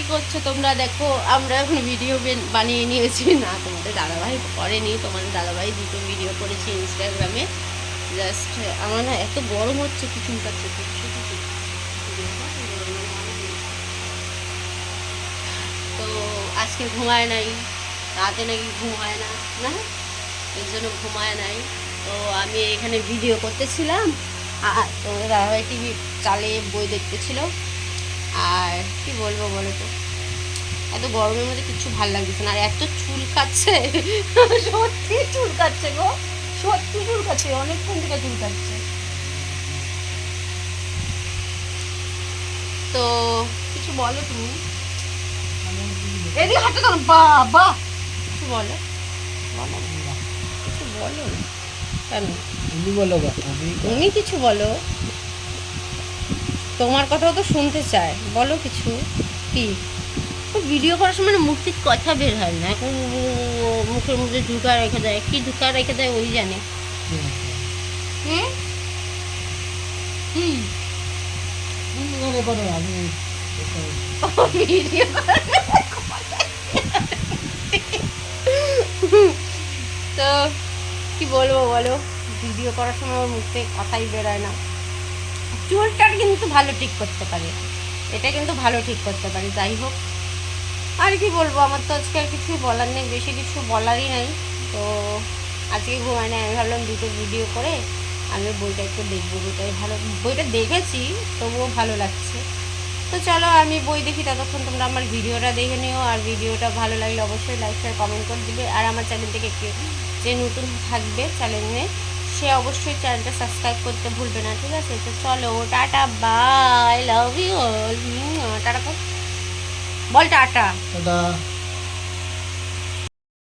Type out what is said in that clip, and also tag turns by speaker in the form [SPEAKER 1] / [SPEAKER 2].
[SPEAKER 1] কি করছ তোমরা? দেখো, আমরা এখন ভিডিও বানিয়ে নিয়েছি। না, তোমাদের দাদাভাই করেনি। তোমাদের দাদাভাই দুটো ভিডিও করেছি ইনস্টাগ্রামে জাস্ট আমার না এত গরম হচ্ছে কিছু কিছু তো আজকে ঘুমায় নাই। রাতে নাকি ঘুমায় না না? এর জন্য ঘুমায় নাই। তো আমি এখানে ভিডিও করতেছিলাম। আর তোমাদের দাদাভাই টিভি চালিয়ে বই দেখতেছিল। আর কি বলব বলো তো? এত গরমের মধ্যে কিছু ভালো লাগতেছে না। আর এত চুল কাচ্ছে সত্যি চুল কাচ্ছে গো। সত্যি চুল কাচ্ছে অনেকক্ষণ থেকে চুল কাচ্ছে তো কিছু বলো তুমি? এদিকে হাঁটে দাও বাবা! কিছু বলো। বলো। কিছু বলো। কেন?
[SPEAKER 2] তুমি বলো
[SPEAKER 1] তুমি কিছু বলো। তোমার কথাও তো শুনতে চায়। বলো কিছু। কি? ভিডিও করার সময় না কথা বের হয় না। এখন মুখের মধ্যে ঢুকা রেখে দেয়। কি ঢুকা রেখে দেয় ওই জানে। হুম? তো কি বলব বলো? ভিডিও করার সময় ওর মুখ থেকে কথাই বেরোয় না। চুলটার কিন্তু ভালো ঠিক করতে পারে। এটা কিন্তু ভালো ঠিক করতে পারে, যাই হোক। আর কি বলব, আমার তো আজকে আর কিছুই বলার নেই, বেশি কিছু বলারই নাই। তো আজকে ঘুমায় না, আমি ভাবলাম দুটো ভিডিও করে আমি বইটা একটু দেখব, বইটাই ভালো, বইটা দেখেছি, তবুও ভালো লাগছে। তো চলো, আমি বই দেখি ততক্ষণ তোমরা আমার ভিডিওটা দেখে নিও, আর ভিডিওটা ভালো লাগলে অবশ্যই লাইক শেয়ার কমেন্ট করে দিবে। আর আমার চ্যানেল থেকে কে যে নতুন থাকবে চ্যানেলে সে অবশ্যই চ্যানেলটা সাবস্ক্রাইব করতে ভুলবে না, ঠিক আছে? তো চলো, tata bye love you all tata. Ball tata.
[SPEAKER 2] দাদা